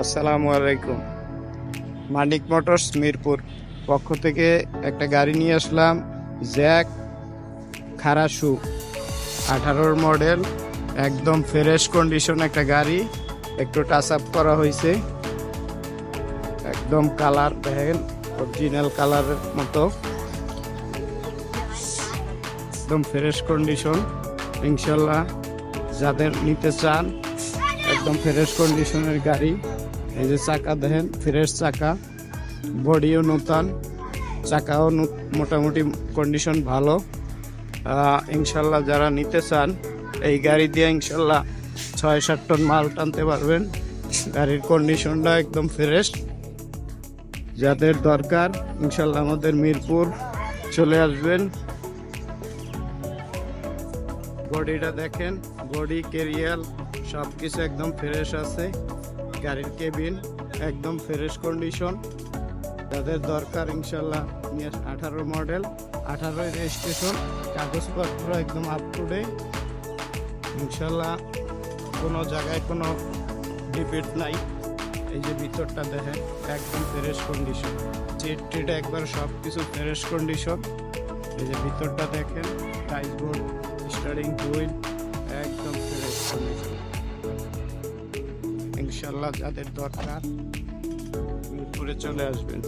আসসালামু আলাইকুম। মানিক মোটরস, মিরপুর। পক্ষ থেকে একটা গাড়ি নিয়ে আসলাম, জ্যাক খারাসু। আঠারোর মডেল, একদম ফ্রেশ কন্ডিশন একটা গাড়ি। একটু টাচ আপ করা হয়েছে। একদম কালার, দেখেন অরিজিনাল কালারের মতো। একদম ফ্রেশ কন্ডিশন, ইনশাল্লাহ যাদের নিতে চান, একদম ফ্রেশ কন্ডিশনের গাড়ি। এই যে চাকা দেখেন ফ্রেশ চাকা বডিও নতুন, চাকাও মোটামুটি কন্ডিশন ভালো। ইনশাল্লাহ যারা নিতে চান, এই গাড়ি দিয়ে ইনশাল্লাহ ছয় সাত টন মাল টানতে পারবেন। গাড়ির কন্ডিশনটা একদম ফ্রেশ যাদের দরকার, ইনশাল্লাহ আমাদের মিরপুর চলে আসবেন। বডিটা দেখেন বডি কেরিয়াল সব কিছু একদম ফ্রেশ আছে। গাড়ির কেবিন, একদম ফ্রেশ কন্ডিশন যাদের দরকার ইনশাল্লাহ নিয়ে আঠারো মডেল আঠারোই রেজিস্ট্রেশন কাগজপত্র একদম আপ টু ডেট ইনশাল্লাহ কোনো জায়গায় কোনো ডিফিট নাই। এই যে ভিতরটা দেখেন, একদম ফ্রেশ কন্ডিশন চিট একবার সব কিছু ফ্রেশ কন্ডিশন এই যে ভিতরটা দেখেন টাইস বোর্ড স্টারিং হুইল একদম ফ্রেশ কন্ডিশন ইনশাল্লাহ যাদের দরকার মিরপুরে চলে আসবেন।